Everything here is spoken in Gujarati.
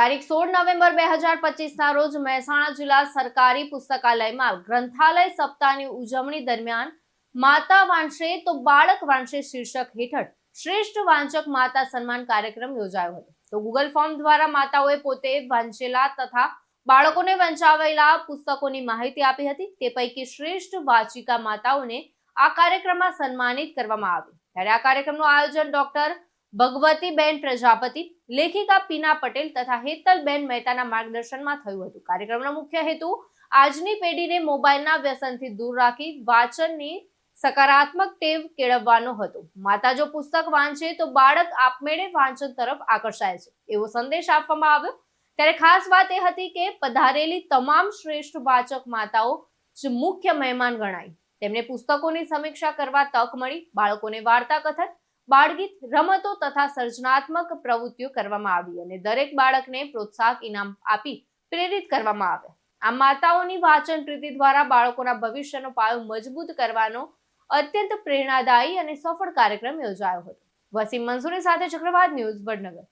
તારીખ સોળ નવેમ્બર બે હજાર પચીસના રોજ મહેસાણા જિલ્લા સરકારી પુસ્તકાલયમાં ગ્રંથાલય સપ્તાહની ઉજવણી દરમિયાન માતા વાંચશે તો બાળક વાંચશે શીર્ષક હેઠળ શ્રેષ્ઠ વાંચક માતા સન્માન કાર્યક્રમ યોજાયો હતો. તો ગૂગલ ફોર્મ દ્વારા માતાઓએ પોતે વાંચેલા તથા બાળકોને વંચાવેલા પુસ્તકોની માહિતી આપી હતી. તે પૈકી શ્રેષ્ઠ વાચિકા માતાઓને આ કાર્યક્રમમાં સન્માનિત કરવામાં આવ્યું. ત્યારે આ કાર્યક્રમનું આયોજન ડોક્ટર ભગવતીબેન પ્રજાપતિ, લેખિકા પીના પટેલ તથા હેતલબેન મહેતાના માર્ગદર્શનમાં થયું હતું. કાર્યક્રમનો મુખ્ય હેતુ આજની પેઢીને મોબાઈલના વ્યસનથી દૂર રાખી વાંચનની સકારાત્મક ટેવ કેળવવાનો હતો. માતા જો પુસ્તક વાંચે તો બાળક આપમેળે વાંચન તરફ આકર્ષાય છે. એવો સંદેશ આપવામાં આવ્યો ત્યારે ખાસ વાત એ હતી કે પધારેલી તમામ શ્રેષ્ઠ વાચક માતાઓ જ મુખ્ય મહેમાન ગણાય. તેમને પુસ્તકોની સમીક્ષા કરવા તક મળી, બાળકોને વાર્તા કથન બાળગીત રમતો તથા સર્જનાત્મક પ્રવૃત્તિઓ કરવામાં આવી અને દરેક બાળકને પ્રોત્સાહક ઇનામ આપી પ્રેરિત કરવામાં આવ્યા આ માતાઓની વાંચન પ્રીતિ દ્વારા બાળકોના ભવિષ્યનો પાયો મજબૂત કરવાનો અત્યંત પ્રેરણાદાયી અને સફળ કાર્યક્રમ યોજાયો હતો. વસીમ મંસૂરી સાથે ચક્રવાત ન્યૂઝ વડનગર.